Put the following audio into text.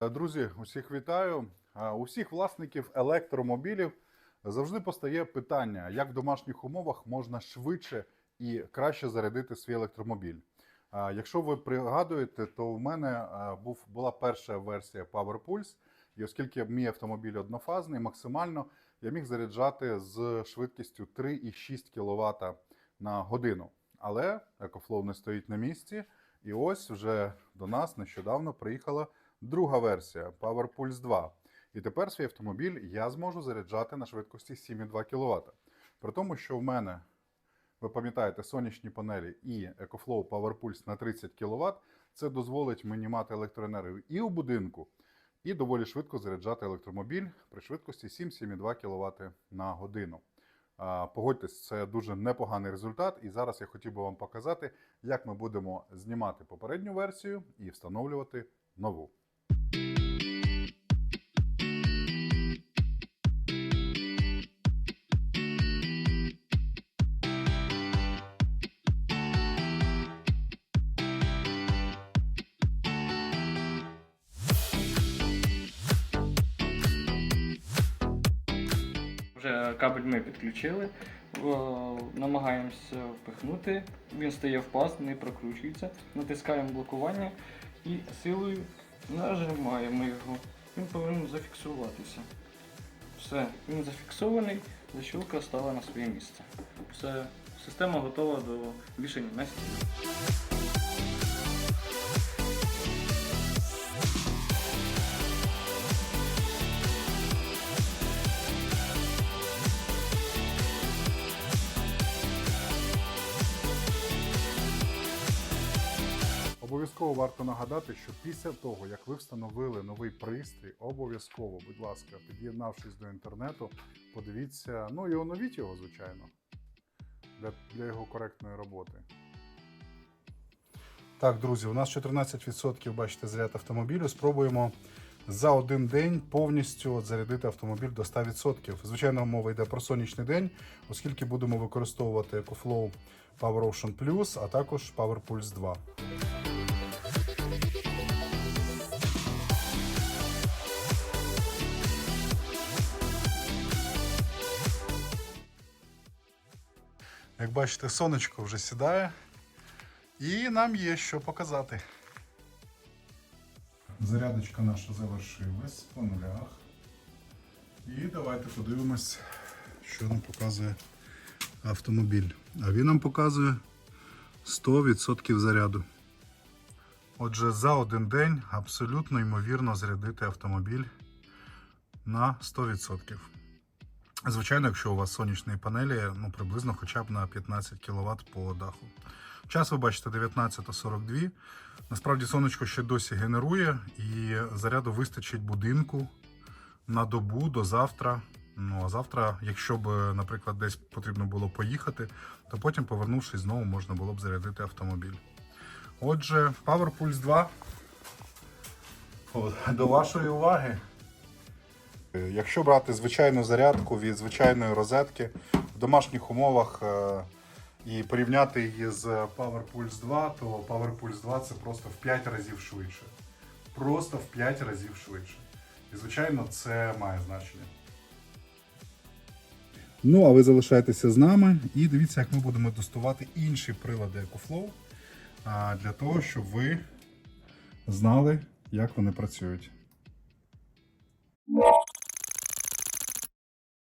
Друзі, усіх вітаю. А, У всіх власників електромобілів завжди постає питання, як в домашніх умовах можна швидше і краще зарядити свій електромобіль. Якщо ви пригадуєте, то в мене був, була перша версія PowerPulse, і оскільки мій автомобіль однофазний, максимально я міг заряджати з швидкістю 3,6 кВт на годину. Але EcoFlow не стоїть на місці, і ось вже до нас нещодавно приїхала друга версія PowerPulse 2. І тепер свій автомобіль я зможу заряджати на швидкості 7,2 кВт. При тому, що в мене, ви пам'ятаєте, сонячні панелі і EcoFlow PowerPulse на 30 кВт, це дозволить мені мати електроенергію і у будинку, і доволі швидко заряджати електромобіль при швидкості 7-7,2 кВт на годину. Погодьтесь, це дуже непоганий результат. І зараз я хотів би вам показати, як ми будемо знімати попередню версію і встановлювати нову. Кабель ми підключили, намагаємося впихнути, він стає в паз, не прокручується, натискаємо блокування і силою нажимаємо його. Він повинен зафіксуватися. Все, він зафіксований, защілка стала на своє місце. Все, система готова до вішання на стіну. Обов'язково варто нагадати, що після того, як ви встановили новий пристрій, обов'язково, будь ласка, під'єднавшись до інтернету, подивіться, ну і оновіть його, звичайно, для, для його коректної роботи. Так, друзі, у нас 14% бачите заряд автомобілю. Спробуємо за один день повністю зарядити автомобіль до 100%. Звичайно, мова йде про сонячний день, оскільки будемо використовувати EcoFlow Power Ocean Plus, а також Power Pulse 2. Як бачите, сонечко вже сідає, і нам є що показати. Зарядочка наша завершилась по нулях. І давайте подивимось, що нам показує автомобіль. А він нам показує 100% заряду. Отже, за один день абсолютно ймовірно зарядити автомобіль на 100%. Звичайно, якщо у вас сонячні панелі, ну приблизно хоча б на 15 кВт по даху. Час ви бачите 19.42. Насправді сонечко ще досі генерує і заряду вистачить будинку на добу до завтра. Ну а завтра, якщо б, наприклад, десь потрібно було поїхати, то потім, повернувшись знову, можна було б зарядити автомобіль. Отже, PowerPulse 2 От, до вашої уваги. Е, Якщо брати звичайну зарядку від звичайної розетки в домашніх умовах е, і порівняти її з PowerPulse 2, то PowerPulse 2 це просто в 5 разів швидше. Просто в 5 разів швидше. І, звичайно, це має значення. Ну, а ви залишайтеся з нами і дивіться, як ми будемо тестувати інші прилади EcoFlow для того, щоб ви знали, як вони працюють.